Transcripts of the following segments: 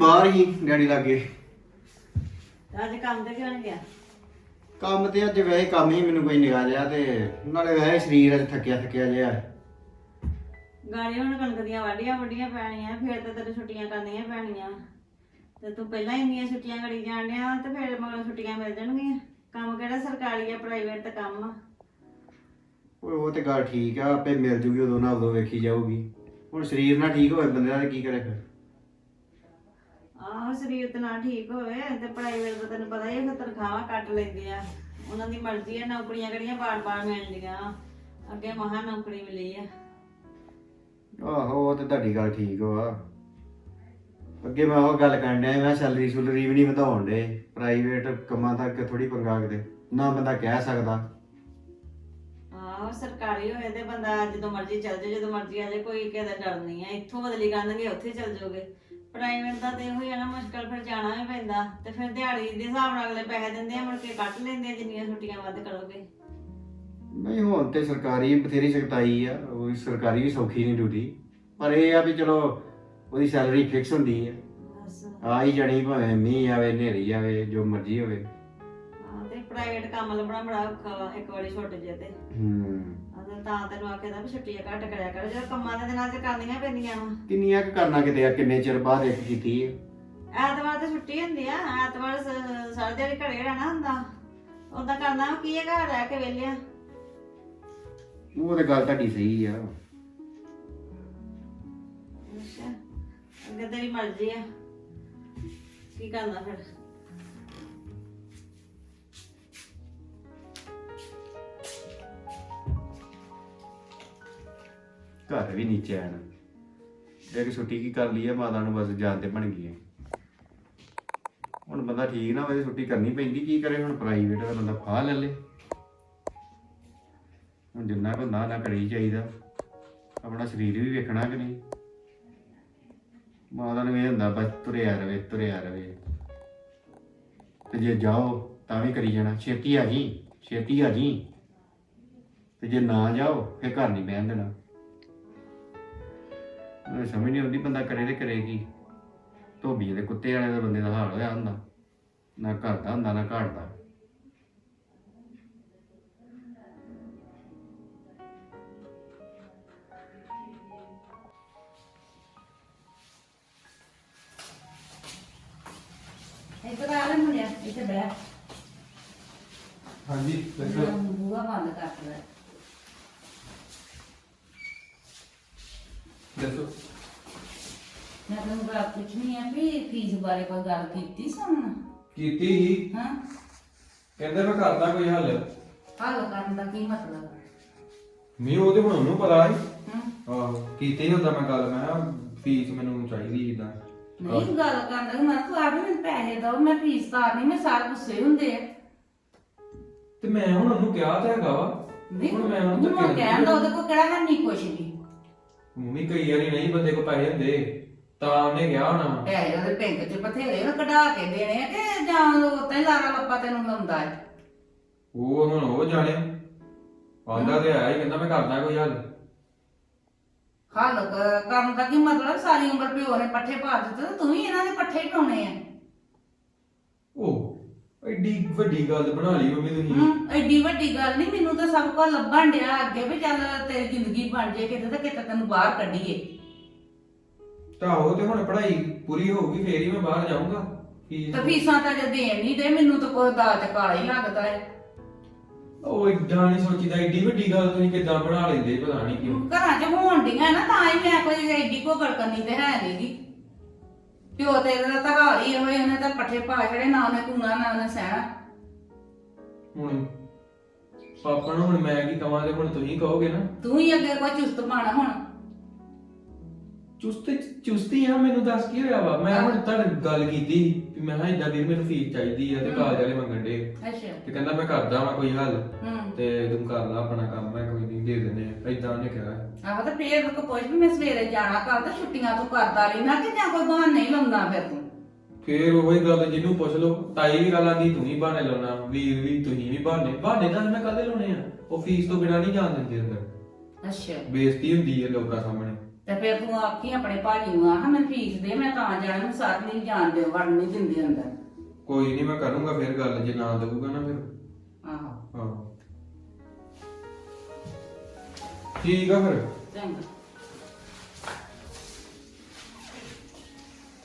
ਬਾਹਰ ਹੀ ਡੈਡੀ ਲੱਗੇ। ਅੱਜ ਕੰਮ ਤੇ ਕਿਉਂ ਗਿਆ? ਕੰਮ ਤੇ ਅੱਜ ਵੈਸੇ ਕੰਮ ਹੀ ਮੈਨੂੰ ਕੋਈ ਨਿਗਾਹ ਜਿਆ ਤੇ ਨਾਲੇ ਵੈਸੇ ਸਰੀਰ ਅੱਜ ਥੱਕਿਆ ਥੱਕਿਆ ਜਿਆ ਗਾੜੀ ਹੁਣ ਕਣਕ ਦੀਆਂ ਵਾਢੀਆਂ ਵੱਡੀਆਂ ਪੈਣੀਆਂ ਫਿਰ ਤੇ ਤੈਨੂੰ ਛੁੱਟੀਆਂ ਕਰਨੀਆਂ ਪੈਣੀਆਂ। ਤੇ ਤੂੰ ਪਹਿਲਾਂ ਹੀ ਇੰਨੀਆਂ ਛੁੱਟੀਆਂ ਕਰੀ ਜਾਣ ਡਿਆ ਤੇ ਫਿਰ ਮਗਰ ਛੁੱਟੀਆਂ ਮਿਲ ਜਾਣਗੀਆਂ। ਕੰਮ ਕਿਹੜਾ ਸਰਕਾਰੀ ਆ ਪ੍ਰਾਈਵੇਟ ਤੇ ਕੰਮ ਆ। ਓਏ ਉਹ ਤੇ ਗੱਲ ਠੀਕ ਆ ਆਪੇ ਮਿਲ ਜੂਗੀ ਉਦੋਂ ਨਾ ਉਦੋਂ ਵੇਖੀ ਜਾਊਗੀ। ਹੁਣ ਸਰੀਰ ਨਾ ਠੀਕ ਹੋਵੇ ਬੰਦੇ ਦਾ ਤੇ ਕੀ ਕਰੇ ਫਿਰ? ਆਹੋ ਸਰੀਰ ਤੇ ਨਾ ਠੀਕ ਹੋਵੇ ਤੇ ਪ੍ਰਾਈਵੇਟ ਦਾ ਤੈਨੂੰ ਪਤਾ ਹੀ ਹੈ ਫਿਰ ਤਨਖਾਹਾਂ ਕੱਟ ਲੈਂਦੇ ਆ। ਉਹਨਾਂ ਦੀ ਮਰਜ਼ੀ ਆ ਨੌਕਰੀਆਂ ਕਿਹੜੀਆਂ ਬਾਰ-ਬਾਰ ਮਿਲਣੀਆਂ ਅੱਗੇ ਮਹਾ ਨੌਕਰੀ ਮਿਲੀ ਆ। ਆਹੋ ਉਹ ਤੇ ਤੁਹਾਡੀ ਗੱਲ ਠੀਕ ਵਾ। ਅੱਗੇ ਮੈਂ ਉਹ ਗੱਲ ਕਰਨ ਡਿਆ ਮੈਂ ਸੈਲਰੀ ਸੁਲਰੀ ਵੀ ਨਹੀਂ ਵਧਾਉਣ ਦੇ ਪ੍ਰਾਈਵੇਟ ਕੰਮਾਂ ਤੱਕ ਥੋੜੀ ਪੰਗਾ ਕਿਤੇ। ਨਾ ਬੰਦਾ ਕਹਿ ਸਕਦਾ। ਆਹੋ ਸਰਕਾਰੀ ਹੋਏ ਤੇ ਬੰਦਾ ਜਦੋਂ ਮਰਜ਼ੀ ਚੱਲ ਜਾਏ ਜਦੋਂ ਮਰਜ਼ੀ ਆ ਜਾਏ ਕੋਈ ਕਿਸੇ ਦਾ ਡਰ ਨਹੀਂ ਆ। ਇੱਥੋਂ ਬਦਲੀ ਕਰਨਗੇ ਉੱਥੇ ਚੱਲ ਜਾਓਗੇ। ਪ੍ਰਾਈਵੇਟ ਦਾ ਤੇ ਇਹੋ ਹੀ ਆ ਨਾ ਮੁਸ਼ਕਲ ਫਿਰ ਜਾਣਾ ਵੀ ਪੈਂਦਾ। ਤੇ ਫਿਰ ਦਿਹਾੜੀ ਦੇ ਹਿਸਾਬ ਨਾਲ ਅਗਲੇ ਪੈਸੇ ਦਿੰਦੇ ਆ ਮੁੜ ਕੇ ਕੱਟ ਲੈਂਦੇ ਆ ਜਿੰਨੀਆਂ ਛੁੱਟੀਆਂ ਵੱਧ ਕਰੋਗੇ। ਨਹੀਂ ਹੁਣ ਤੇ ਸਰਕਾਰੀ ਬਥੇਰੀ ਸਖਤਾਈ ਆ ਉਹ ਸਰਕਾਰੀ ਵੀ ਸੌਖੀ ਨਹੀਂ ਡਿਊਟੀ। ਪਰ ਇਹ ਆ ਵੀ ਚਲੋ ਉਹਦੀ ਸੈਲਰੀ ਫਿਕਸ ਹੁੰਦੀ ਬਸ। ਆ ਹੀ ਜਾਣੀ ਭਾਵੇਂ ਮੀਂਹ ਆਵੇ ਹਨੇਰੀ ਆਵੇ ਜੋ ਮਰਜ਼ੀ ਹੋਵੇ। ਪ੍ਰਾਈਵੇਟ ਕੰਮ ਲੱਭਣਾ ਬੜਾ ਔਖਾ ਵਾ ਇੱਕ ਵਾਰੀ ਛੁੱਟ ਜੇ ਤੇ। ਹੂੰ। ਅਸਲ ਤਾਂ ਤੈਨੂੰ ਆਖਿਆ ਵੀ ਛੁੱਟੀਆਂ ਘੱਟ ਕਰਿਆ ਕਰ ਜਦੋਂ ਕੰਮਾਂ ਦੇ ਦਿਨਾਂ 'ਚ ਕਰਨੀਆਂ ਪੈਂਦੀਆਂ ਵਾ। ਕਿੰਨੀਆਂ ਕੁ ਕਰਨਾ ਕਿਤੇ ਆ ਕਿੰਨੇ ਚਿਰ ਬਾਅਦ ਇੱਕ ਕੀਤੀ ਹੈ ਐਤਵਾਰ ਤੇ ਛੁੱਟੀ ਹੁੰਦੀ ਆ ਐਤਵਾਰ ਸ- ਸਾਰੀ ਦਿਹਾੜੀ ਘਰੇ ਰਹਿਣਾ ਹੁੰਦਾ। ਉਦਾਂ ਕਰਨਾ ਕੀ ਹੈ ਘਰ ਰਹਿ ਕੇ ਵਿਹਲਿਆ ਉਹ ਤੇ ਗੱਲ ਤੁਹਾਡੀ ਸਹੀ ਆ। ਅੱਛਾ ਅੱਗੇ ਤੇਰੀ ਮਰਜ਼ੀ ਆ। ਕੀ ਕਰਨਾ ਫਿਰ? ਘਰ ਵੀ ਨੀਚੇ ਆਣਾ ਇੱਕ ਛੁੱਟੀ ਕੀ ਕਰ ਲਈ ਹੈ ਮਾਤਾ ਨੂੰ ਬਸ ਜਾਨ ਤੇ ਬਣ ਗਈ ਹੈ ਹੁਣ ਬੰਦਾ ਠੀਕ ਨਾ ਹੋਵੇ ਛੁੱਟੀ ਕਰਨੀ ਪੈਂਦੀ, ਕੀ ਕਰੇ ਹੁਣ ਪ੍ਰਾਈਵੇਟ ਦਾ ਬੰਦਾ ਫਾਹ ਲੈ ਲੇ। ਹੁਣ ਜਿੰਨਾ ਕੁ ਨਾ ਨਾ ਕਰੀ ਚਾਹੀਦਾ। ਆਪਣਾ ਸਰੀਰ ਵੀ ਵੇਖਣਾ ਕਿ ਨਹੀਂ। ਮਾਤਾ ਨੂੰ ਇਹ ਹੁੰਦਾ, ਬਸ ਤੁਰਿਆ ਰਵੇ ਤੁਰਿਆ ਰਵੇ। ਤੇ ਜੇ ਜਾਓ, ਤਾਂ ਵੀ ਕਰੀ ਜਾਣਾ। ਛੇਤੀ ਆ ਜੀ, ਛੇਤੀ ਆ ਜੀ। ਤੇ ਜੇ ਨਾ ਜਾਓ, ਫੇਰ ਘਰ ਨਹੀਂ ਬਹਿਣ ਦੇਣਾ। ਮੈਨੂੰ ਸਮਝ ਨਹੀਂ ਆਉਂਦੀ ਬੰਦਾ ਕਰੇ ਤੇ ਕਰੇ ਕੀ ਧੋਬੀ ਦੇ ਕੁੱਤੇ ਵਾਲੇ ਦਾ ਬੰਦੇ ਦਾ ਹਾਲ ਹੋਇਆ ਹੁੰਦਾ। ਨਾ ਘਰ ਦਾ ਹੁੰਦਾ ਨਾ ਘਾਟ ਦਾ ਇੱਧਰ ਆ ਲੈ ਮੁੰਡਿਆ ਇੱਥੇ ਬਹਿ। ਹਾਂਜੀ ਬੂਹਾ ਬੰਦ ਕਰ ਲੈ ਦੱਸੋ। ਮੈਂ ਤੈਨੂੰ ਗੱਲ ਪੁੱਛਣੀ ਆ ਵੀ ਫੀਸ ਬਾਰੇ ਕੋਈ ਗੱਲ ਕੀਤੀ ਸੁਣ ਕੀਤੀ ਹੀ ਹਾਂ। ਕਹਿੰਦੇ ਮੈਂ ਕਰਦਾ ਕੋਈ ਹੱਲ। ਹੱਲ ਕਰਨ ਦਾ ਕੀ ਮਤਲਬ? ਮੈਂ ਉਹ ਤੇ ਹੁਣ ਉਹਨੂੰ ਪਤਾ ਹੈ ਹਾਂ। ਆਹੋ ਕੀਤੀ ਹੀ ਹੁੰਦਾ ਮੈਂ ਗੱਲ ਮੈਂ ਕਿਹਾ ਫੀਸ ਮੈਨੂੰ ਚਾਹੀਦੀ ਇਦਾਂ ਨਹੀਂ ਗੱਲ ਕਰਨ ਦਾ ਮੈਂ ਤੂੰ ਆਪ ਮੈਨੂੰ ਪੈਸੇ ਦੋ ਮੈਂ ਫੀਸ ਤਾਰਨੀ ਮੈਂ ਸਾਰੇ ਗੁੱਸੇ ਹੁੰਦੇ ਆ। ਤੇ ਮੈਂ ਹੁਣ ਉਹਨੂੰ ਕਿਹਾ ਤਾਂ ਹੈਗਾ ਵਾ। ਨਹੀਂ ਹੁਣ ਮੈਂ ਉਹਨੂੰ ਕਹਿਣ ਦਾ ਉਹਦੇ ਕੋਲ ਕਿਹੜਾ ਹੈ ਨਹੀਂ ਕੁਛ ਵੀ ਮੰਮੀ ਕਈ ਵਾਰੀ ਨਹੀਂ ਬੰਦੇ ਕੋ ਪੈਸੇ ਹੁੰਦੇ ਤਾਂ ਉਹਨੇ ਕਿਹਾ ਹੋਣਾ ਪੈਸੇ ਉਹਦੇ ਬੈਂਕ 'ਚ ਬਥੇਰੇ ਉਹ ਕਢਾ ਕੇ ਦੇਣੇ ਆ ਕਿ ਜਾਂ ਉੱਤੇ ਹੀ ਲਾਰਾ ਲੱਪਾ ਤੈਨੂੰ ਲਾਉਂਦਾ ਹੈ ਉਹ ਹੁਣ ਉਹ ਜਾਣੇ ਆਂਦਾ ਤੇ ਆਇਆ ਹੀ ਕਹਿੰਦਾ ਮੈਂ ਕਰਦਾ ਕੋਈ ਹੱਲ। ਹੱਲ ਕਰਨ ਦਾ ਕੀ ਮਤਲਬ? ਸਾਰੀ ਉਮਰ ਪਿਓ ਨੇ ਪੱਠੇ ਪਾ ਦਿੱਤੇ ਤੇ ਤੂੰ ਵੀ ਇਹਨਾਂ ਦੇ ਪੱਠੇ ਹੀ ਪਾਉਣੇ ਆ। ਐਡੀ ਵੱਡੀ ਗੱਲ ਬਣਾ ਲਈ ਮੰਮੀ ਤੁਸੀਂ। ਹੂੰ ਐਡੀ ਵੱਡੀ ਗੱਲ ਨਹੀਂ ਮੈਨੂੰ ਤਾਂ ਸਭ ਕੁਝ ਲੱਭਣ ਡਿਆ ਅੱਗੇ ਵੀ ਚੱਲ ਤੇਰੀ ਜ਼ਿੰਦਗੀ ਬਣ ਜੇ ਕਿਤੇ ਤੇ ਕਿਤੇ ਤੈਨੂੰ ਬਾਹਰ ਕੱਢੀਏ। ਤਾਂ ਉਹ ਤੇ ਹੁਣ ਪੜ੍ਹਾਈ ਪੂਰੀ ਹੋਊਗੀ ਫੇਰ ਹੀ ਮੈਂ ਬਾਹਰ ਜਾਊਂਗਾ। ਫੀਸ ਤੇ ਫੀਸਾਂ ਤਾਂ ਜੇ ਦੇਣ ਨਹੀਂ ਦੇ ਮੈਨੂੰ ਤਾਂ ਕੋਈ ਦਾਜ ਕਾਲਾ ਹੀ ਲੱਗਦਾ ਹੈ ਉਹ ਇਦਾਂ ਨਹੀਂ ਸੋਚੀਦਾ ਏਡੀ ਵੱਡੀ ਗੱਲ ਤੁਸੀਂ ਕਿੱਦਾਂ ਬਣਾ ਲੈਂਦੇ ਪਤਾ ਨਹੀਂ ਕਿਉਂ। ਘਰਾਂ 'ਚ ਹੋਣ ਡੀਆਂ ਨਾ ਤਾਂ ਹੀ ਮੈਂ ਕੋਈ ਐਡੀ ਕੋ ਗੜਕਣੀ ਤੇ ਹੈ ਨਹੀਂਗੀ ਪਿਓ ਤੇਰੇ ਦਾ ਤਾਂ ਹਾਲ ਹੀ ਹੋਏ ਉਹਨੇ ਤਾਂ ਪੱਠੇ ਪਾ ਛੜੇ ਨਾ ਉਹਨੇ ਕੂਣਾ ਨਾ ਉਹਨੇ ਸਹਿਣਾ। ਹੁਣ ਪਾਪਾ ਨੂੰ ਹੁਣ ਮੈਂ ਕੀ ਕਵਾਂ ਤੇ ਹੁਣ ਤੁਸੀਂ ਕਹੋਗੇ ਨਾ? ਤੂੰ ਹੀ ਅੱਗੇ ਕੋਈ ਚੁਸਤ ਬਣ ਹੁਣ। ਚੁਸਤ ਚੁਸਤੀ ਆ ਮੈਨੂੰ ਦੱਸ ਕੀ ਹੋਇਆ ਵਾ? ਮੈਂ ਹੁਣ ਤੁਹਾਡੇ ਗੱਲ ਕੀਤੀ ਵੀ ਮੈਂ ਹਾਂ ਇਦਾਂ ਵੀਰ ਮੈਨੂੰ ਫੀਸ ਚਾਹੀਦੀ ਆ ਤੇ ਕਾਲਜ ਵਾਲੇ ਮੰਗਣ ਦੇ ਅੱਛਾ। ਤੇ ਕਹਿੰਦਾ ਮੈਂ ਕਰਦਾ ਵਾਂ ਕੋਈ ਹੱਲ। ਹੂੰ। ਤੇ ਤੂੰ ਕਰ ਲਾ ਆਪਣਾ ਕੰਮ ਮੈਂ ਦੇ ਦਿੰਦੇ ਆ ਇਦਾਂ ਉਹਨੇ ਕਿਹਾ ਆਹੋ ਤੇ ਫੇਰ ਕੋ ਪੁੱਛ ਵੀ ਮੈਂ ਸਵੇਰੇ ਜਾਣਾ ਕੱਲ ਤੇ ਛੁੱਟੀਆਂ ਤੋਂ ਕਰਦਾ ਰਹਿਣਾ ਕਿ ਜਾਂ ਕੋਈ ਬਹਾਨਾ ਨਹੀਂ ਲਾਉਂਦਾ ਫਿਰ ਤੂੰ? ਫੇਰ ਉਹੀ ਗੱਲ ਜਿਹਨੂੰ ਪੁੱਛ ਲਓ ਤਾਈ ਵੀ ਗੱਲ ਆਂਦੀ ਤੂੰ ਹੀ ਬਹਾਨੇ ਲਾਉਣਾ ਵੀਰ ਵੀ ਤੁਸੀਂ ਵੀ ਬਹਾਨੇ। ਬਹਾਨੇ ਤਾਂ ਮੈਂ ਕਾਹਦੇ ਲਾਉਣੇ ਆ ਉਹ ਫੀਸ ਤੋਂ ਬਿਨਾ ਨਹੀਂ ਜਾਣ ਦਿੰਦੇ ਅੰਦਰ। ਅੱਛਾ। ਬੇਇੱਜ਼ਤੀ ਹੁੰਦੀ ਹੈ ਲੋਕਾਂ ਸਾਹਮਣੇ। ਤੇ ਫਿਰ ਤੂੰ ਆਖੀ ਆਪਣੇ ਭਾਜੀ ਨੂੰ ਆਹ ਮੈਂ ਫੀਸ ਦੇ ਮੈਂ ਤਾਂ ਜਾਣ ਨੂੰ ਸਾਥ ਨਹੀਂ ਜਾਣ ਦੇ ਵੜ ਨਹੀਂ ਦਿੰਦੀ ਅੰਦਰ। ਕੋਈ ਨਹੀਂ ਮੈਂ ਕਰੂੰਗਾ ਫਿਰ ਗੱਲ ਜੇ ਨਾ ਦਊਗਾ ਨਾ ਫਿਰ। ਆਹੋ। ਹਾਂ। ਠੀਕ ਆ ਫਿਰ। ਚੰਗਾ।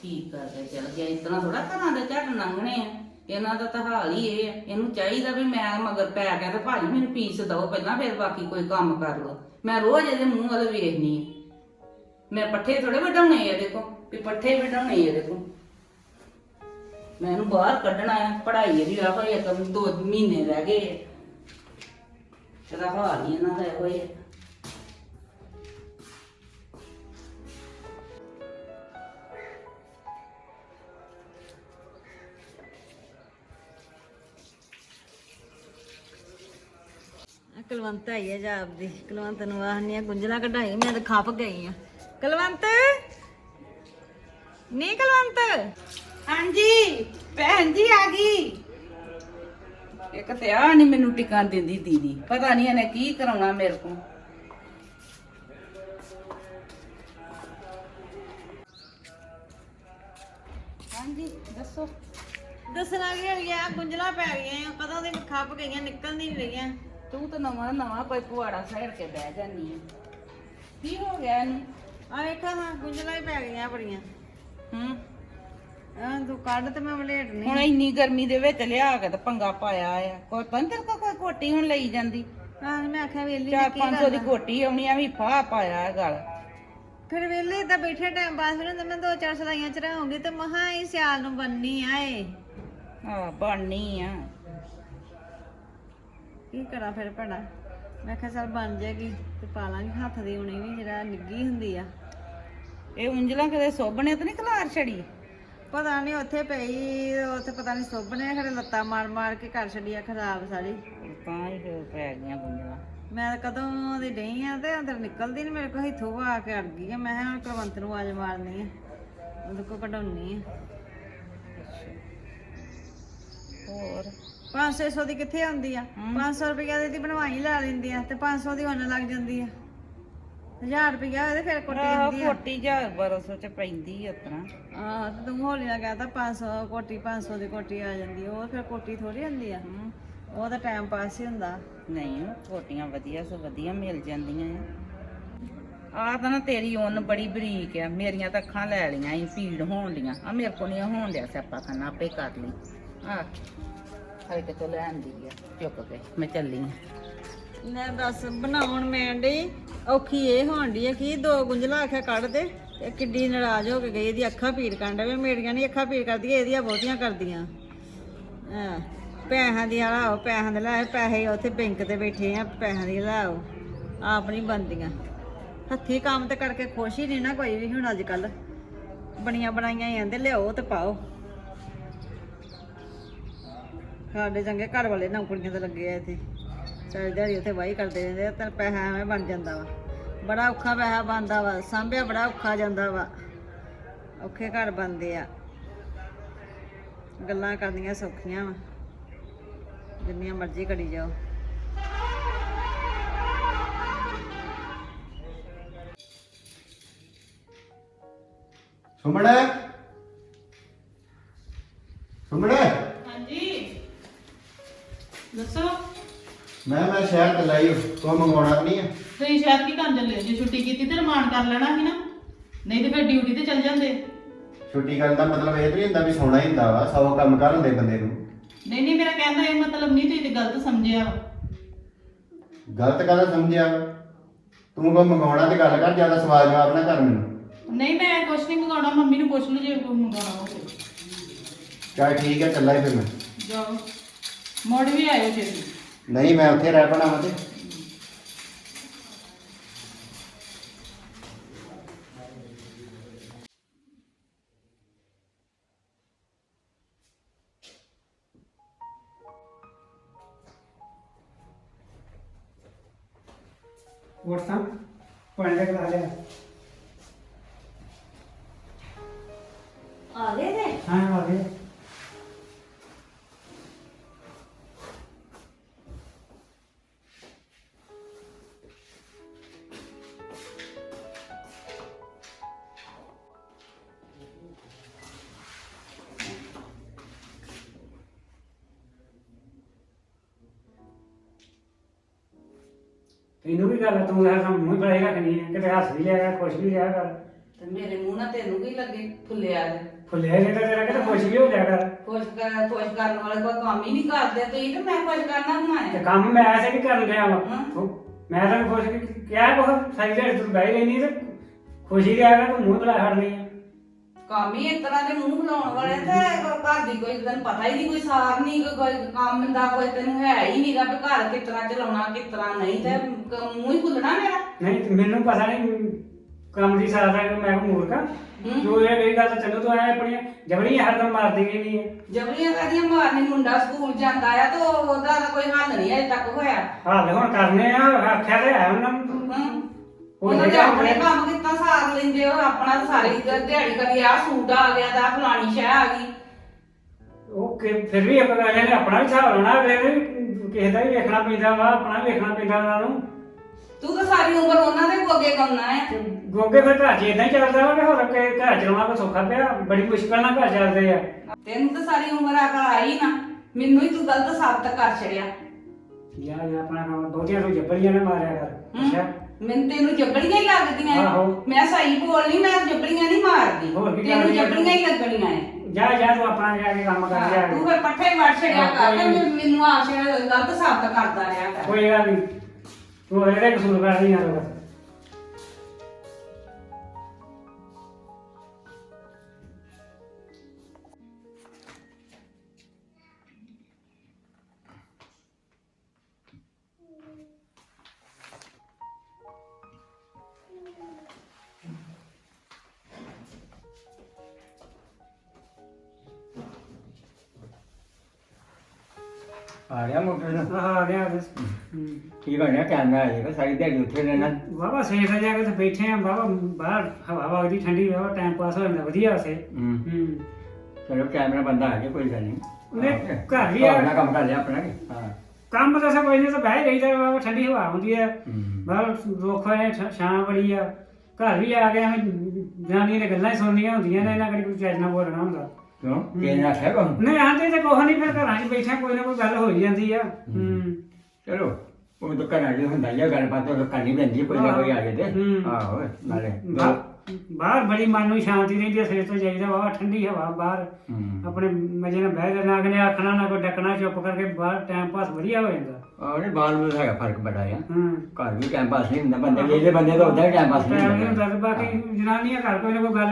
ਠੀਕ ਕਰ ਗਿਆ। ਗਿਆ ਇਤਨਾ ਥੋੜਾ ਘਰਾਂ ਦੇ ਝੜ ਲੰਘਣੇ ਆ। ਇਹਨਾਂ ਦਾ ਤਾਂ ਹਾਲ ਹੀ ਇਹ ਆ। ਇਹਨੂੰ ਚਾਹੀਦਾ ਵੀ ਮੈਂ ਮਗਰ ਪੈ ਗਿਆ ਤੇ ਭਾਜੀ ਮੈਨੂੰ ਪੀਸ ਦਓ ਪਹਿਲਾਂ, ਫਿਰ ਬਾਕੀ ਕੋਈ ਕੰਮ ਕਰ ਲਓ। ਮੈਂ ਰੋਜ਼ ਇਹਦੇ ਮੂੰਹ ਵੱਲ ਵੇਖਨੀ ਆ। ਮੈਂ ਪੱਠੇ ਥੋੜੇ ਵਢਾਉਣੇ ਆ ਇਹਦੇ ਵੀ ਪੱਠੇ ਵਢਾਉਣੇ ਆ ਇਹਦੇ ਮੈਂ ਇਹਨੂੰ ਬਾਹਰ ਕੱਢਣਾ ਆ। ਪੜ੍ਹਾਈ ਇਹਦੀ ਆ ਹੋਈ ਇੱਕ ਦੋ ਮਹੀਨੇ ਰਹਿ ਗਏ ਆ। ਇਹਦਾ ਹਾਲ ਹੀ ਇਹਨਾਂ ਦਾ ਇਹੋ ਹੀ ਆ। ਕੁਲਵੰਤ ਆਈ ਹੈ ਜਾਬ ਦੀ। ਕੁਲਵੰਤ ਨੂੰ ਆਹਨੀਆਂ ਗੁੰਝਲਾਂ ਕਢਾਈ ਮੈਂ ਤਾਂ ਖੱਪ ਗਈ ਆ। ਕੁਲਵੰਤ? ਨਹੀਂ ਕੁਲਵੰਤ? ਹਾਂਜੀ ਭੈਣ ਜੀ ਆ ਗਈ। ਇੱਕ ਤੇ ਆ ਨਹੀਂ ਮੈਨੂੰ ਟਿਕਾ ਦਿੰਦੀ ਦੀਦੀ। ਪਤਾ ਨਹੀਂ ਇਹਨੇ ਕੀ ਕਰਾਉਣਾ ਮੇਰੇ ਕੋਲ। ਹਾਂਜੀ ਦੱਸੋ। ਦੱਸਣਾ ਕੀ ਹੋ ਗਿਆ ਗੁੰਝਲਾਂ ਪੈ ਗਈਆਂ ਆ। ਕਦੋਂ ਦੀ ਖੱਪ ਗਈਆਂ ਨਿਕਲ ਨਹੀਂ ਰਹੀਆਂ। ਤੂੰ ਤਾਂ ਨਵਾਂ ਨਵਾਂ ਕੋਈ ਪੁਆੜਾ ਸਹਿੜ ਕੇ ਬਹਿ ਜਾਨੀ ਹੈ ਕੀ ਹੋ ਗਿਆ ਇਹਨੂੰ? ਆ ਵੇਖਾਂ ਹਾਂ ਗੁੰਝਲਾਂ ਹੀ ਪੈ ਗਈਆਂ ਬੜੀਆਂ। ਹੂੰ। ਆ ਤੂੰ ਕੱਢ ਤੇ ਮੈਂ ਵਲੇਟ ਨਹੀਂ। ਹੁਣ ਇੰਨੀ ਗਰਮੀ ਦੇ ਵਿੱਚ ਲਿਆ ਕੇ ਤੇ ਪੰਗਾ ਪਾਇਆ ਆ। ਕੋਈ ਪੰਦਰ ਕੋ ਕੋਈ ਕੋਟੀ ਹੁਣ ਲਈ ਜਾਂਦੀ। ਹਾਂ ਮੈਂ ਆਖਿਆ ਵੇਲੀ ਚਾਰ 500 ਦੀ ਕੋਟੀ ਆਉਣੀ ਆ ਵੀ ਫਾਹ ਪਾਇਆ ਹੈ ਗਲ। ਫਿਰ ਵੇਲੇ ਤਾਂ ਬੈਠੇ ਟਾਈਮ ਪਾਸ ਫਿਰ ਹੁੰਦਾ ਮੈਂ ਦੋ ਚਾਰ ਸਲਾਈਆਂ ਚੜਾਉਂਗੀ ਤੇ ਮਹਾ ਹੀ ਸਿਆਲ ਨੂੰ ਬੰਨੀ ਆਏ ਆ ਬਣਨੀ ਆ। ਕੀ ਕਰਾਂ ਫਿਰ ਭੜਾ ਮੈਂ ਕਿਹਾ ਚੱਲ ਬਣ ਜਾਏਗੀ ਤੇ ਪਾ ਲਾਂਗੇ ਹੱਥ ਦੀ ਉਣੀ ਵੀ ਜਿਹੜਾ ਨਿੱਗੀ ਹੁੰਦੀ ਆ। ਇਹ ਉਂਜਲਾਂ ਕਦੇ ਸੋਭਣੇ ਤੇ ਨਹੀਂ ਖਲਾਰ ਛੜੀ? ਪਤਾ ਨਹੀਂ ਉੱਥੇ ਪਈ ਉੱਥੇ ਪਤਾ ਨਹੀਂ ਸੁੱਭਣੇ ਖੜੇ ਲੱਤਾਂ ਮਾਰ ਮਾਰ ਕੇ ਕਰ ਛੱਡੀ ਆ ਖਰਾਬ ਸਾਰੀ। ਤਾਂ ਹੀ ਫਿਰ ਪੈ ਗਈਆਂ ਗੁੰਜਲਾਂ ਮੈਂ ਤਾਂ ਕਦੋਂ ਦੀ ਡਈ ਆ ਤੇ ਅੰਦਰ ਨਿਕਲਦੀ ਨਹੀਂ ਮੇਰੇ ਕੋਲ ਇੱਥੋਂ ਆ ਕੇ ਅੜ ਗਈ ਆ। ਮੈਂ ਕਿਹਾ ਹੁਣ ਕੁਲਵੰਤ ਨੂੰ ਆਵਾਜ਼ ਮਾਰਨੀ ਆ। ਉਹਦੇ ਕੋ ਕਢਾਉਣੀ ਆ। ਹੋਰ? 500 ਦੀ ਕਿੱਥੇ ਆਉਂਦੀ ਆ? 500 ਰੁਪਇਆ ਦੀ ਬਣਵਾਈ ਲੈ ਲੈਂਦੀ ਆ ਤੇ 500 ਦੀ ਉਹਨਾਂ ਲੱਗ ਜਾਂਦੀ ਆ। 1000 ਰੁਪਇਆ ਉਹਦੇ ਫਿਰ ਕੋਟੀ ਆਹ ਹੁੰਦੀ ਆ। ਕੋਟੀ ਜਾ ਬਰਸੋ ਚ ਪੈਂਦੀ ਆ ਉਤਰਾ ਤੇ ਤੂੰ ਹੋਲੀ ਨਾਲ ਕਹਤਾ 500 ਕੋਟੀ 500 ਦੀ ਕੋਟੀ ਆ ਜਾਂਦੀ ਆ। ਉਹ ਫਿਰ ਕੋਟੀ ਥੋੜੀ ਹੁੰਦੀ ਆ। ਉਹ ਤਾਂ ਟਾਈਮ ਪਾਸ ਹੀ ਹੁੰਦਾ। ਨਹੀਂ ਕੋਟੀਆਂ ਵਧੀਆ ਸੋ ਵਧੀਆ ਮਿਲ ਜਾਂਦੀਆਂ ਆ। ਆਹ ਤਾਂ ਨਾ ਤੇਰੀ ਉੱਨ ਬੜੀ ਬਰੀਕ ਆ ਮੇਰੀਆਂ ਤਾਂ ਅੱਖਾਂ ਲੈ ਲੀਆਂ ਈ ਭੀੜ ਹੋਣ ਡੀਆਂ। ਆ ਮੇਰੇ ਕੋਲ ਨਹੀਂ ਹੋਣ ਡਿਆ ਸਿਆਪਾ ਖਾਨਾ ਆਪੇ ਕਰ ਲਈ। ਆ ਹਰੇ ਤੇ ਚੋ ਆ, ਚੁੱਕ ਕੇ ਮੈਂ ਚੱਲੀ ਆਂ। ਲੈ ਦੱਸ ਬਣਾਉਣ ਮੈਂ ਡਈ, ਔਖੀ ਇਹ ਹੋਣ ਡਈ ਆ ਕਿ ਦੋ ਗੁੰਝਲਾ ਆਖਿਆ ਕੱਢ ਦੇ ਤੇ ਕਿੱਡੀ ਨਾਰਾਜ਼ ਹੋ ਕੇ ਗਈ, ਇਹਦੀ ਅੱਖਾਂ ਪੀੜ ਕਰਨ ਡਵੇ ਮੇਰੀਆਂ ਨਹੀਂ ਅੱਖਾਂ ਪੀੜ ਕਰਦੀਆਂ ਇਹਦੀਆਂ ਬਹੁਤੀਆਂ ਕਰਦੀਆਂ। ਹਾਂ, ਪੈਸਿਆਂ ਦੀ ਲਾਓ, ਪੈਸਿਆਂ ਦੇ ਲੈ ਪੈਸੇ ਉੱਥੇ ਬੈਂਕ ਤੇ ਬੈਠੇ ਆ, ਪੈਸਿਆਂ ਦੀ ਲਾਓ, ਆਪ ਨਹੀਂ ਬੰਦੀਆਂ ਹੱਥੀ ਕੰਮ ਤੇ ਕਰਕੇ ਖੁਸ਼ ਹੀ ਨਹੀਂ ਨਾ ਕੋਈ ਵੀ ਹੁਣ ਅੱਜ ਕੱਲ ਬਣੀਆਂ ਬਣਾਈਆਂ ਹੀ ਲਿਆਓ ਤੇ ਪਾਓ। ਸਾਡੇ ਚੰਗੇ ਘਰ ਵਾਲੇ ਨੌਕਰੀਆਂ ਤੇ ਲੱਗੇ ਆ ਇੱਥੇ। ਸਾਰੀ ਦਿਹਾੜੀ ਉੱਥੇ ਵਾਹੀ ਕਰਦੇ ਰਹਿੰਦੇ ਆ, ਤਾਂ ਪੈਸਾ ਐਵੇਂ ਬਣ ਜਾਂਦਾ ਵਾ। ਬੜਾ ਔਖਾ ਪੈਸਾ ਬਣਦਾ ਵਾ, ਸਾਂਭਿਆ ਬੜਾ ਔਖਾ ਜਾਂਦਾ ਵਾ। ਔਖੇ ਘਰ ਬਣਦੇ ਆ। ਗੱਲਾਂ ਕਰਨੀਆਂ ਸੌਖੀਆਂ ਵਾ। ਜਿੰਨੀਆਂ ਮਰਜ਼ੀ ਕਰੀ ਜਾਓ। ਸੁਮਣ ਸੁਮਣ ਦੱਸੋ? ਮੈਂ ਮੈਂ ਸ਼ਹਿਰ ਤੇ ਲਾਈ ਤੂੰ ਮੰਗਵਾਉਣਾ ਨਹੀਂ ਆ? ਤੁਸੀਂ ਸ਼ਾਇਦ ਕੀ ਕਰਨ ਚੱਲੇ? ਹੋ? ਜੇ ਛੁੱਟੀ ਕੀਤੀ ਤੇ ਰਮਾਨ ਕਰ ਲੈਣਾ ਸੀ ਨਾ। ਨਹੀਂ ਤੇ ਫਿਰ ਡਿਊਟੀ ਤੇ ਚੱਲ ਜਾਂਦੇ। ਛੁੱਟੀ ਕਰਨ ਦਾ ਮਤਲਬ ਇਹ ਤਾਂ ਨਹੀਂ ਹੁੰਦਾ ਵੀ ਸੋਣਾ ਹੀ ਹੁੰਦਾ ਵਾ ਸੌ ਕੰਮ ਕਰ ਹੁੰਦੇ ਬੰਦੇ ਨੂੰ। ਨਹੀਂ ਨਹੀਂ ਮੇਰਾ ਕਹਿੰਦਾ ਇਹ ਮਤਲਬ ਨਹੀਂ ਤੁਸੀਂ ਤੇ ਗਲਤ ਸਮਝਿਆ ਵਾ। ਗਲਤ ਗੱਲ ਸਮਝਿਆ? ਵਾ। ਤੂੰ ਕੋ ਮੰਗਵਾਉਣਾ ਤੇ ਗੱਲ ਕਰ ਜ਼ਿਆਦਾ ਸਵਾਲ ਜਵਾਬ ਨਾ ਕਰ ਮੈਨੂੰ। ਨਹੀਂ ਮੈਂ ਕੁਛ ਨਹੀਂ ਮੰਗਾਉਣਾ ਮੰਮੀ ਨੂੰ ਪੁੱਛ ਲਓ ਜੇ ਕੋਈ ਮੰਗਾਉਣਾ ਹੋਵੇ। ਚੱਲ ਠੀਕ ਹੈ ਚੱਲਾਂ ਫਿਰ ਮੈਂ। ਜਾਓ। ਮੁੜ ਵੀ ਆਇਓ ਛੇਤੀ ਨਹੀਂ ਮੈਂ ਉੱਥੇ ਰਹਿ ਪਣਾ ਮਤੇ ਵਰਤਾਂ ਤੈਨੂੰ ਵੀ ਗੱਲ ਆ, ਤੂੰ ਤਾਂ ਮੂੰਹ ਹੀ ਬੜੇ ਰੱਖਣੀ ਹੈ ਕਿਤੇ ਹੱਸ ਵੀ ਲਿਆ ਕਰ ਖੁਸ਼ ਵੀ ਰਿਹਾ ਕਰ। ਤੇ ਮੇਰੇ ਮੂੰਹ ਨਾਲ ਤੈਨੂੰ ਕੀ ਲੱਗੇ ਫੁੱਲਿਆ ਜੇ। ਫੁੱਲਿਆ ਜੇ ਤਾਂ ਤੇਰਾ ਕਿਤੇ ਖੁਸ਼ ਵੀ ਹੋ ਜਾ ਕਰ। ਖੁਸ਼ ਕਰ ਖੁਸ਼ ਕਰਨ ਵਾਲੇ ਕੋਈ ਕੰਮ ਹੀ ਨਹੀਂ ਕਰਦੇ ਤੁਸੀਂ ਤੇ ਮੈਂ ਖੁਸ਼ ਕਰਨਾ ਤੇ ਕੰਮ ਮੈਂ ਐਸੇ ਵੀ ਕਰਨ ਰਿਹਾ ਵਾ। ਹਾਂ। ਉਹ- ਮੈਂ ਤਾਂ ਖੁਸ਼ ਕਿਹਾ ਸਾਰੀ ਦਿਹਾੜੀ ਤੂੰ ਬਹਿ ਰਹਿਣੀ ਤੇ ਖੁਸ਼ੀ ਰਿਹਾ ਕਰ ਤੂੰ ਮੂੰਹ ਬਲਾ ਹੜਨੀ ਹੈ ਕੰਮ ਹੀ ਇਸ ਤਰ੍ਹਾਂ ਦੇ ਮੂੰਹ ਫਲਾਉਣ ਵਾਲੇ ਤੇ ਘਰ ਦੀ ਕੋਈ ਤੈਨੂੰ ਪਤਾ ਹੀ ਨਹੀਂ ਕੋਈ ਸਾਰ ਨਹੀਂ ਕੋਈ ਕੋਈ ਕੰਮ ਦਾ ਕੋਈ ਤੈਨੂੰ ਹੈ ਹੀ ਨਹੀਂਗਾ ਵੀ ਘਰ ਕਿਸ ਤਰ੍ਹਾਂ ਚਲਾਉਣਾ ਕਿਸ ਤਰ੍ਹਾਂ ਨਹੀਂ ਤੇ ਕ- ਮੂੰਹ ਹੀ ਫੁੱਲਣਾ ਮੇਰਾ। ਨਹੀਂ ਤੇ ਮੈਨੂੰ ਪਤਾ ਨਹੀਂ ਕੰਮ ਦੀ ਸਾਰਾ ਦਾ ਮੈਂ ਕੋ ਮੂਰਖਾ ਹੂੰ। ਜੋ ਇਹ ਗਈ ਗੱਲ ਤਾਂ ਚਲੋ ਤੂੰ ਐ ਆਪਣੀਆਂ ਜਬੜੀਆਂ ਹਰਦਮ ਮਾਰਦੀ ਗਈ ਨਹੀਂ ਜਬਰੀਆਂ ਕਾਦੀਆਂ ਮਾਰਨੀ? ਮੁੰਡਾ ਸਕੂਲ ਜਾਂਦਾ ਆ ਤੇ ਉਹ- ਉਹਦਾ ਤਾਂ ਕੋਈ ਹੱਲ ਨਹੀਂ ਅਜੇ ਤੱਕ ਹੋਇਆ। ਹਾਲ ਹੁਣ ਕਰਨੇ ਆ ਆਖਿਆ ਤੇ ਹੈ ਉਹਨਾਂ ਨੂੰ। ਹਮ। ਉਹ ਉਹਨਾਂ ਦੇ ਆਪਣੇ ਆਪਣੇ- ਕੰਮ ਕਿੱਦਾਂ ਸਾਰ ਲੈਂਦੇ ਹੋ ਆਪਣਾ ਤਾਂ ਸਾਰੀ ਦਿਹਾੜੀ ਕਦੀ ਆ ਸੂਟ ਆ ਗਿਆ ਦਾ ਫਲਾਣੀ ਸ਼ੈ ਆ ਗਈ। ਉਹ ਕਿ ਫਿਰ ਵੀ ਆਪਾਂ ਕਹਿੰਦੇ ਨੇ ਆਪਣਾ ਵੀ ਹਿਸਾਬ ਲਾਉਣਾ ਅਗਲੇ ਨੇ ਵੀ ਕਿਸੇ ਦਾ ਵੀ ਵੇਖਣਾ ਪੈਂਦਾ ਵਾ ਆਪਣਾ ਵੀ ਵੇਖਣਾ ਪੈਂਦਾ ਉਹਨਾਂ। ਨੂੰ ਤੂੰ ਤਾਂ ਸਾਰੀ ਉਮਰ ਉਹਨਾਂ ਦੇ ਕੋਗੇ ਗਾਉਣਾ ਹੈ। ਤੇ ਗੋਗੇ ਫਿਰ ਘਰ 'ਚ ਇਦਾਂ ਹੀ ਚੱਲਦਾ ਵਾ ਕਿ ਹੋਰ ਕਿ ਘਰ ਚਲਾਉਣਾ ਕੋਈ ਸੌਖਾ ਪਿਆ ਬੜੀ ਮੁਸ਼ਕਲ ਨਾਲ ਘਰ ਚੱਲਦੇ ਆ। ਤੈਨੂੰ ਤਾਂ ਸਾਰੀ ਉਮਰ ਅਕਲ ਆਈ ਨਾ ਮੈਨੂੰ ਹੀ ਤੂੰ ਗਲਤ ਸਾਬਤ ਕਰ ਛੜਿਆ ਯਾ ਯਾ ਆਪਣਾ ਕੰਮ ਬਹੁਤੀਆਂ ਤੋਂ ਜੱਬੜੀਆਂ ਨੇ ਮਾਰਿਆ ਕਰ ਅੱਛਾ। ਮੈਨੂੰ ਤੈਨੂੰ ਜੱਬੜੀਆਂ ਹੀ ਲੱਗਦੀਆਂ ਐ। ਆਹੋ। ਮੈਂ ਸਹੀ ਬੋਲਣੀ ਮੈਂ ਜੱਬੜੀਆਂ ਨਹੀਂ ਮਾਰਦੀ ਹੋਰ ਕੀ ਤੈਨੂੰ ਐ? ਜੱਬੜੀਆਂ ਹੀ ਲੱਗਣੀਆਂ ਐ ਜਾ ਜਾ ਤੂੰ ਆਪਣਾ ਜਾ ਕੇ ਕੰਮ ਕਰ ਜਾ ਤੂੰ ਫਿਰ ਪੱਠੇ ਵੜ ਛੜਿਆ ਕਰ ਤੇ। ਮੈਂ- ਮੈਨੂੰ ਆਸ਼ਾ ਗਲਤ ਸਾਬਤ ਕਰਦਾ ਰਿਹਾ ਕਰ ਕੋਈ ਗੱਲ ਨਹੀਂ ਤੂੰ ਇਹਦੇ ਕਸੂਰ ਕਰ ਰਹੀ ਆ ਬਸ ਆ ਜਾਏਗਾ ਸਾਰੀ ਦਿਹਾੜੀ ਉੱਥੇ ਰਹਿਣਾ ਵਾਵਾ ਸੇਫ ਜਾ ਕੇ ਤੇ ਬੈਠੇ ਆ ਵਾਵਾ ਬਾਹਰ ਹਵਾ ਵਗਦੀ ਠੰਡੀ ਵਾਵਾ ਟਾਈਮ ਪਾਸ ਹੋ ਜਾਂਦਾ ਵਧੀਆ ਉਸੇ ਹੂੰ। ਹੂੰ। ਚਲੋ ਕੈਮਰਾ ਬੰਦਾ ਆ ਗਿਆ ਕੋਈ ਗੱਲ ਨਹੀਂ। ਉਹਨੇ ਹਾਂ, ਘਰ ਵੀ ਆ- ਕੰਮ ਕਰ ਲਿਆ ਆਪਣਾ ਕਿ? ਹਾਂ। ਕੰਮ ਤਾਂ ਸਭ ਕੋਈ ਨਹੀਂ ਤਾਂ ਬਹਿ ਰਹੀਦਾ ਵਾਵਾ ਠੰਡੀ ਹਵਾ ਹੁੰਦੀ ਹੈ ਹੂੰ। ਬਾਹਰ ਰੁੱਖ ਹੈ ਛ- ਛਾਂ ਬੜੀ ਆ। ਘਰ ਵੀ ਆ ਗਿਆ ਜਾਨੀ ਨੇ ਗੱਲਾਂ ਹੀ ਸੁਣਨੀਆਂ ਹੁੰਦੀਆਂ ਨੇ ਇਹਨਾਂ ਕੜੀ ਕੋਈ ਚੱਜ ਨਾਲ ਬੋਲਣਾ ਹੁੰਦਾ। ਕਿਉਂ? ਕੀ ਨਾ ਆਖਿਆ ਕੋ ਨਹੀਂ ਆਂਦੇ ਤੇ ਕੋਹ ਨਹੀਂ ਫਿਰ ਘਰਾਂ 'ਚ ਬੈਠਾ ਕੋਈ ਨਾ ਕੋਈ ਗੱਲ ਹੋ ਹੀ ਜਾਂਦੀ ਆ। ਹੂੰ। ਚਲੋ। ਉਹ ਤਾਂ ਘਰਾਂ 'ਚ ਹੁੰਦਾ ਹੀ ਆ ਗੱਲਬਾਤ ਉਹ ਕਰਨੀ ਪੈਂਦੀ ਕੋਈ ਨਾ ਕੋਈ ਆ ਜਾਏ ਤੇ। ਹੂੰ। ਆਹੋ ਨਾਲੇ। ਬਾ- ਬਾਹਰ ਬੜੀ ਮਨ ਨੂੰ ਸ਼ਾਂਤੀ ਰਹਿੰਦੀ ਹੈ ਸਵੇਰ ਤੋਂ ਜਾਈਦਾ ਵਾ ਠੰਡੀ ਹਵਾ ਬਾਹਰ। ਹੂੰ। ਆਪਣੇ ਮਜੇ ਨਾਲ ਬਹਿ ਜਾਣਾ ਅਗਨੇ ਆਖਣਾ ਨਾ ਕੋਈ ਡੱਕਣਾ ਚੁੱਪ ਕਰਕੇ ਬਾਹਰ ਟਾਈਮ ਪਾਸ ਵਧੀਆ ਹੋ ਜਾਂਦਾ। ਆਹ ਨੇ ਬਾਲ ਨੂੰ ਹੈਗਾ ਫ਼ਰਕ ਬੜਾ ਆ। ਹੂੰ। ਘਰ ਵੀ ਟਾਈਮ ਪਾਸ ਨਹੀਂ ਹੁੰਦਾ ਬੰਦੇ ਵੇਲੇ ਬੰਦੇ ਤਾਂ ਉਦਾਂ ਟਾਈਮ ਪਾਸ ਨਹੀਂ ਟਾਈਮ ਹੁੰਦਾ। ਹੁੰਦਾ ਤੇ ਬਾਕੀ ਜਨਾਨੀਆਂ ਘਰ ਕੋਈ ਨਾ ਕੋਈ ਗੱਲ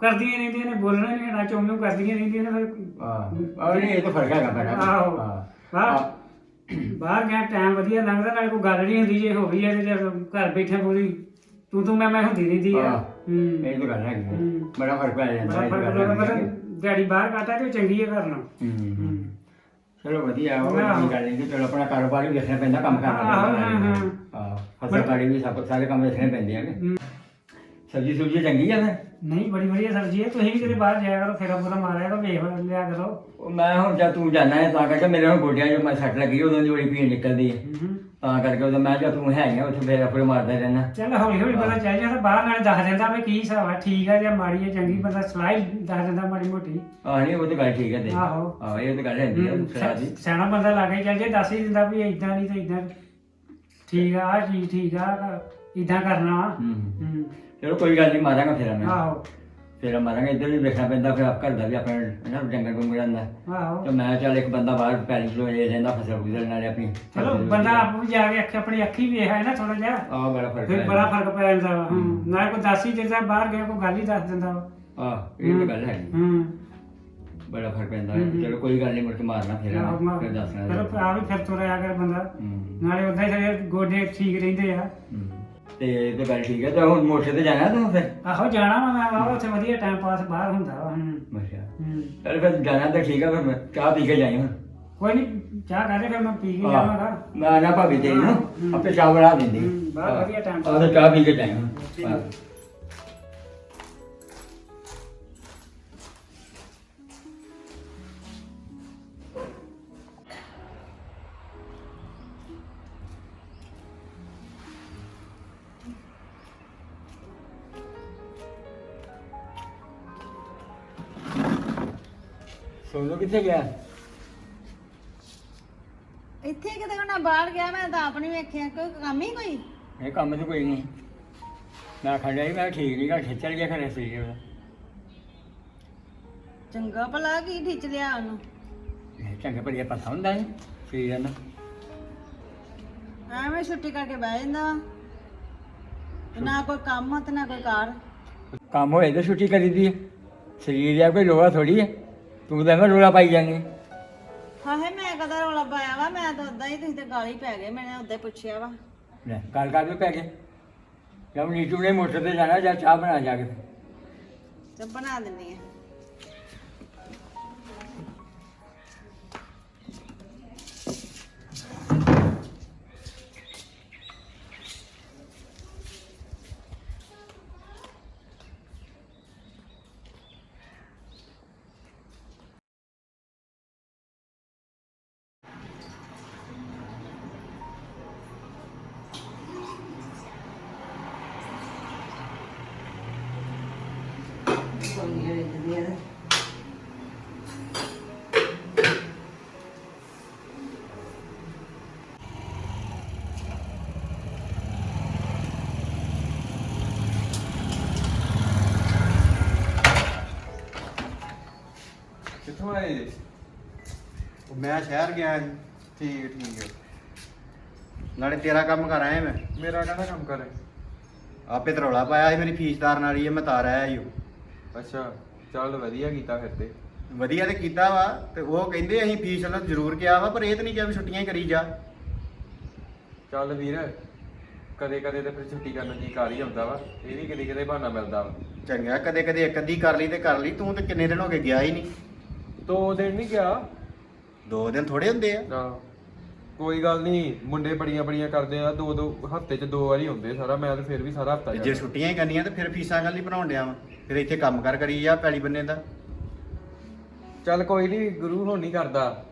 ਕਰਦੀਆਂ ਰਹਿੰਦੀਆਂ ਨੇ ਬੋਲਣਾ ਨਹੀਂ ਹਟਾ ਚੋਂ ਕਰਦੀਆਂ ਰਹਿੰਦੀਆਂ ਨੇ ਫਿਰ ਆਹ। ਆਹ ਨਹੀਂ ਇਹ ਤਾਂ ਫ਼ਰਕ ਹੈਗਾ ਬੜਾ। ਆਹੋ। ਹਾਂ। ਬਾਹਰ ਬਾਹਰ ਗਿਆ ਟਾਈਮ ਵਧੀਆ ਲੰਘਦਾ ਨਾਲ ਕੋਈ ਗੱਲ ਨਹੀਂ ਹੁੰਦੀ ਜੇ ਹੋ ਗਈ ਹੈ ਤੇ ਜੇ ਘਰ ਬੈਠੇ ਪੂਰੀ ਤੂੰ ਤੂੰ ਮੈਂ ਮੈਂ ਹੁੰਦੀ ਰਹਿੰਦੀ ਆ। ਹੂੰ ਇਹ ਤਾਂ ਗੱਲ ਹੈਗੀ ਹੈ। ਹੂੰ। ਬੜਾ ਫ਼ਰਕ ਪੈ ਜਾਂਦਾ ਇਹ ਗੱਲ ਹੈ। ਦਿਹਾੜੀ ਬਾਹਰ ਕਾਟਾ ਤੇ ਚੰਗੀ ਹੈ ਕਰਨਾ ਹੂੰ ਹੂੰ ਚਲੋ ਵਧੀਆ ਉਹ ਆਹੋ। ਗੱਲ ਨਹੀਂ ਕਿ ਚਲੋ ਆਪਣਾ ਕਾਰੋਬਾਰ ਵੀ ਦੇਖਣਾ ਪੈਂਦਾ ਕੰਮ ਕਰਨਾ ਆਹੋ, ਪੈਂਦਾ ਹਾਂ, ਹਾਂ। ਹਾਂ ਫਸਲ ਕਾੜੀ ਵੀ ਸਭ ਸਾਰੇ ਕੰਮ ਦੇਖਣੇ ਪੈਂਦੇ ਆ ਹੂੰ। ਸਬਜ਼ੀ ਸੁਬਜ਼ੀ ਚੰਗੀ ਆ ਫਿਰ? ਨਹੀਂ ਬੜੀ ਵਧੀਆ ਸਬਜ਼ੀ ਹੈ ਤੁਸੀਂ ਵੀ ਕਿਤੇ ਬਾਹਰ ਜਾਇਆ ਕਰੋ ਫੇਰਾ ਪੂਰਾ ਮਾਰਿਆ ਕਰੋ ਵੇਖ ਲਿਆ ਕਰੋ। ਉਹ ਮੈਂ ਹੁਣ ਜਦ ਤੂੰ ਜਾਣਾ ਹੈ ਤਾਂ ਕਰਕੇ ਮੇਰੇ ਹੁਣ ਗੋਡਿਆਂ 'ਚ ਮੈਂ ਸੱਟ ਲੱਗੀ ਉਦੋਂ ਦੀ ਬੜੀ ਪੀੜ ਨਿਕਲਦੀ ਹੈ। ਤਾਂ ਕਰਕੇ ਉਦੋਂ ਮੈਂ ਜਦ ਤੂੰ ਹੈ ਗਿਆ ਉੱਥੇ ਫੇਰ ਆਪਰੇ ਮਾਰਦਾ ਰਹਿਣਾ। ਚੱਲ ਹੌਲੀ ਹੌਲੀ ਪਤਾ ਚੱਲ ਜਾਂਦਾ ਬਾਹਰ ਨਾਲ ਦੱਸ ਦਿੰਦਾ ਵੀ ਕੀ ਹਿਸਾਬ ਹੈ ਠੀਕ ਹੈ ਜਾਂ ਮਾੜੀ ਹੈ ਚੰਗੀ ਬੰਦਾ ਸਲਾਹ ਹੀ ਦੱਸ ਦਿੰਦਾ ਮਾੜੀ ਮੋਟੀ। ਆਹ ਨਹੀਂ ਉਹ ਤਾਂ ਗੱਲ ਠੀਕ ਹੈ ਤੇ ਆਹੋ। ਆਹ ਇਹ ਤਾਂ ਗੱਲ ਹੈਗੀ ਆ ਹੂੰ, ਸਲਾਹ ਦੀ। ਸਿਆਣਾ ਬੰਦਾ ਲਾਗੇ ਚੱਲ ਜੇ ਦੱਸ ਹੀ ਦਿੰਦਾ ਵੀ ਇਦਾਂ ਨਹੀਂ ਤੇ ਇਦਾਂ ਠੀਕ ਆ ਆਹ ਚੀਜ਼ ਠੀਕ ਆ ਇਦਾਂ ਕਰਨਾ ਵਾ। ਹੂੰ ਹੂੰ ਚਲੋ ਕੋਈ ਗੱਲ ਨਹੀਂ ਮਾਰਾਂਗਾ ਫੇਰ ਮੈਂ। ਆਹੋ। ਫੇਰ ਮਾਰਾਂਗਾ ਇੱਧਰ ਵੀ ਵੇਖਣਾ ਪੈਂਦਾ ਫਿਰ ਆਪ ਘਰ ਦਾ ਵੀ ਆਪਣਾ ਨਾ ਜੰਗਲ ਗੁੰਗਲ ਜਾਂਦਾ। ਆਹੋ। ਤੇ ਮੈਂ ਚੱਲ ਇੱਕ ਬੰਦਾ ਬਾਹਰ ਪੈਲੀ ਚ ਹੋਏ ਰਹਿੰਦਾ ਫਸਲ ਫੁਸਲ ਨਾਲੇ ਆਪਣੀ। ਚਲੋ ਬੰਦਾ ਆਪ ਵੀ ਜਾ ਕੇ ਅੱਖ ਆਪਣੀ ਅੱਖੀ ਵੇਖ ਆਏ ਨਾ ਥੋੜਾ ਜਿਹਾ। ਆਹ ਬੜਾ ਫ਼ਰਕ ਫਿਰ ਬੜਾ ਫ਼ਰਕ ਪੈ ਜਾਂਦਾ ਵਾ। ਹੂੰ। ਨਾਲੇ ਕੋਈ ਦੱਸ ਹੀ ਦਿੰਦਾ ਬਾਹਰ ਗਿਆ ਕੋਈ ਗੱਲ ਹੀ ਦੱਸ ਦਿੰਦਾ ਵਾ। ਆਹ ਇਹ ਤਾਂ ਗੱਲ ਹੈ ਹੂੰ। ਬੜਾ ਫ਼ਰਕ ਪੈਂਦਾ। ਹੈ ਚਲੋ ਕੋਈ ਗੱਲ ਨਹੀਂ ਮੁੜ ਕੇ ਮਾਰਨਾ ਫਿਰ ਆਹੋ, ਮਾ- ਫਿਰ ਦੱਸਣਾ ਚਲੋ ਆ ਵੀ ਫਿਰ ਤੁਰਿਆ ਕਰ ਬੰਦਾ। ਹੂੰ। ਨਾਲੇ ਉਦਾਂ ਹੀ ਸਾਰੇ ਗੋਡੇ ਠੀਕ ਰਹਿੰਦੇ ਆ। ਹੂੰ। ਤੇ ਤਾਂ ਗੱਲ ਠੀਕ ਹੈ ਤੇ ਹੁਣ ਮੋਟਰ ਤੇ ਜਾਣਾ ਤੂੰ ਫਿਰ? ਆਹੋ ਜਾਣਾ ਵਾ ਮੈਂ ਵਾਵਾ ਉੱਥੇ ਵਧੀਆ ਟਾਈਮ ਪਾਸ ਬਾਹਰ ਹੁੰਦਾ ਵਾ। ਹੂੰ ਅੱਛਾ। ਹੂੰ ਚਲ ਫਿਰ ਜਾਣਾ ਤਾਂ ਠੀਕ ਹੈ ਫਿਰ ਮੈਂ ਚਾਹ ਪੀ ਕੇ ਜਾਈ ਹੁਣ। ਕੋਈ ਨਹੀਂ ਚਾਹ ਕਰਦੇ ਫਿਰ ਮੈਂ ਪੀ ਕੇ ਆਹ, ਜਾਵਾਂਗਾ ਮੈਂ ਨਾ ਭਾਬੀ ਤੇਰੀ ਨੂੰ। ਆਪੇ ਚਾਹ ਬਣਾ ਦਿੰਦੀ। ਹੂੰ, ਵਧੀਆ time ਆਹ ਤੇ ਚਾਹ ਪੀ ਕੇ ਜਾਈ ਹੁਣ। ਠੀਕ। ਕਿੱਥੇ ਗਿਆ? ਇੱਥੇ ਕਿਤੇ ਨਾ ਬਾਹਰ ਗਿਆ ਮੈਂ ਤਾਂ ਆਪ ਨਹੀਂ ਵੇਖਿਆ। ਕੋਈ ਕੰਮ ਹੀ ਕੋਈ? ਇਹ ਕੰਮ ਤਾਂ ਕੋਈ ਨਹੀਂ। ਮੈਂ ਖੜਿਆ ਹੀ ਮੈਂ ਠੀਕ ਨਹੀਂ ਗਾ ਖਿੱਚਲ ਗਿਆ ਖਰੇ ਸਰੀਰ ਉਹਦਾ ਚੰਗਾ ਭਲਾ ਕੀ ਖਿੱਚ ਲਿਆ ਉਹਨੂੰ। ਇਹ ਚੰਗੇ ਭਲੀਆ ਪਤਾ ਹੁੰਦਾ ਹੈ ਸਰੀਰ ਨੂੰ ਐਵੇਂ ਛੁੱਟੀ ਕਰਕੇ ਬਹਿ ਜਾਂਦਾ ਵਾ। ਤੇ ਨਾ ਕੋਈ ਕੰਮ ਆ ਤੇ ਨਾ ਕੋਈ ਕਾਰ। ਕੰਮ ਹੋਏ ਤਾਂ ਛੁੱਟੀ ਕਰੀ ਦੀ ਹੈ। ਸਰੀਰ ਆ ਕੋਈ ਲੋਹਾ ਥੋੜੀ ਹੈ। ਤੂੰ ਤਾਂ ਐਵੇਂ ਰੋਲਾ ਪਾਈ ਜਾਂਦੀ ਹਾਏ ਮੈਂ ਕਦਾ ਰੌਲਾ ਪਾਇਆ ਵਾ? ਮੈਂ ਤਾਂ ਉਦਾਂ ਹੀ ਤੁਸੀਂ ਤੇ ਗਾਲੀ ਪੈ ਗਏ ਮੈਨੇ ਉਦਾਂ ਹੀ ਪੁੱਛਿਆ ਵਾ। ਲੈ ਗੱਲ ਕਰ ਪੈ ਗਏ? ਜਦ ਨੀਟੂ ਨੇ ਮੋਟਰ ਤੇ ਜਾਣਾ ਜਾਂ ਚਾਹ ਬਣਾ ਜਾ ਕੇ। ਤੇ ਬਣਾ ਦਿੰਨੀ ਆ। ਕਿੱਥੋਂ ਆਏ ਜੀ? ਉਹ ਮੈਂ ਸ਼ਹਿਰ ਗਿਆ ਸੀ ਠੀਕ ਠੀਕ ਹੈ। ਨਾਲੇ ਤੇਰਾ ਕੰਮ ਕਰ ਆਇਆ ਮੈਂ। ਮੇਰਾ ਕਹਿੰਦਾ ਕੰਮ ਕਰ? ਆਪੇ ਤੇ ਰੌਲਾ ਪਾਇਆ ਸੀ ਮੇਰੀ ਫੀਸ ਤਾਰਨ ਵਾਲੀ ਹੈ ਮੈਂ ਤਾਰ ਆਇਆ ਈ ਓ। ਅੱਛਾ ਚੱਲ ਵਧੀਆ ਕੀਤਾ ਫਿਰ ਤੇ। ਵਧੀਆ ਤੇ ਕੀਤਾ ਵਾ ਤੇ ਉਹ ਕਹਿੰਦੇ ਅਸੀਂ ਫੀਸ ਵੱਲੋਂ ਜ਼ਰੂਰ ਕਿਹਾ ਵਾ ਪਰ ਇਹ ਤਾਂ ਨਹੀਂ ਕਿਹਾ ਵੀ ਛੁੱਟੀਆਂ ਹੀ ਕਰੀ ਜਾ। ਚੱਲ ਵੀਰ ਕਦੇ ਕਦੇ ਤੇ ਫਿਰ ਛੁੱਟੀ ਕਰਨ ਜੀ ਕਰ ਹੀ ਆਉਂਦਾ ਵਾ ਇਹ ਵੀ ਕਦੇ ਕਦੇ ਬਹਾਨਾ ਮਿਲਦਾ ਵਾ। ਚੰਗਾ ਕਦੇ ਕਦੇ ਇੱਕ ਅੱਧੀ ਕਰ ਲਈ ਤੇ ਕਰ ਲਈ ਤੂੰ ਤੇ ਕਿੰਨੇ ਦਿਨ ਹੋ ਗਏ ਗਿਆ ਹੀ ਨਹੀਂ। ਦੋ ਦਿਨ ਨਹੀਂ ਗਿਆ। ਦੋ ਦਿਨ ਥੋੜੇ ਹੁੰਦੇ ਆ। ਨਾ ਕੋਈ ਗੱਲ ਨਹੀਂ ਮੁੰਡੇ ਬੜੀਆਂ ਬੜੀਆਂ ਕਰਦੇ ਆ ਦੋ ਦੋ ਹਫ਼ਤੇ ਚ ਦੋ ਵਾਰੀ ਹੁੰਦੇ ਸਾਰਾ ਮੈਂ ਤੇ ਫਿਰ ਵੀ ਸਾਰਾ ਹਫਤਾ ਤੇ ਜੇ ਛੁੱਟੀਆਂ ਹੀ ਕਰਨੀਆਂ ਤੇ ਫਿਰ ਫੀਸਾਂ ਗੱਲ ਨਹੀਂ ਬਣਾਉਣ ਡਿਆ ਵਾ। ਫਿਰ ਇੱਥੇ ਕੰਮ ਕਰ ਕਰੀ ਜਾ ਪੈਲੀ ਬੰਨੇ ਦਾ। ਚੱਲ ਕੋਈ ਨਹੀਂ ਗੁਰੂ ਹੁਣ ਨਹੀਂ ਕਰਦਾ।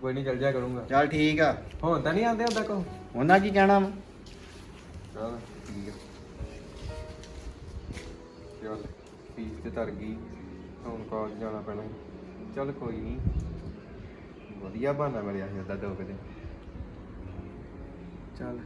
ਕੋਈ ਨਹੀਂ ਚੱਲ ਜਾ ਕਰੂੰਗਾ। ਚੱਲ ਠੀਕ ਆ। ਹੁਣ ਤਾਂ ਨਹੀਂ ਆਂਦੇ ਉਹਦਾ ਕੋ ਉਹਨਾਂ ਕੀ ਕਹਿਣਾ ਵਾ? ਚੱਲ ਠੀਕ ਆ। ਚੱਲ ਫੀਸ ਤੇ ਤਰ ਗਈ। ਹੁਣ ਕਾਲਜ ਜਾਣਾ ਪੈਣਾ। ਚੱਲ ਕੋਈ ਨਹੀਂ ਵਧੀਆ ਬਹਾਨਾ ਮਿਲਿਆ ਸੀ ਉਹਦਾ ਦੋ ਕੁ ਦਿਨ। ਚੱਲ।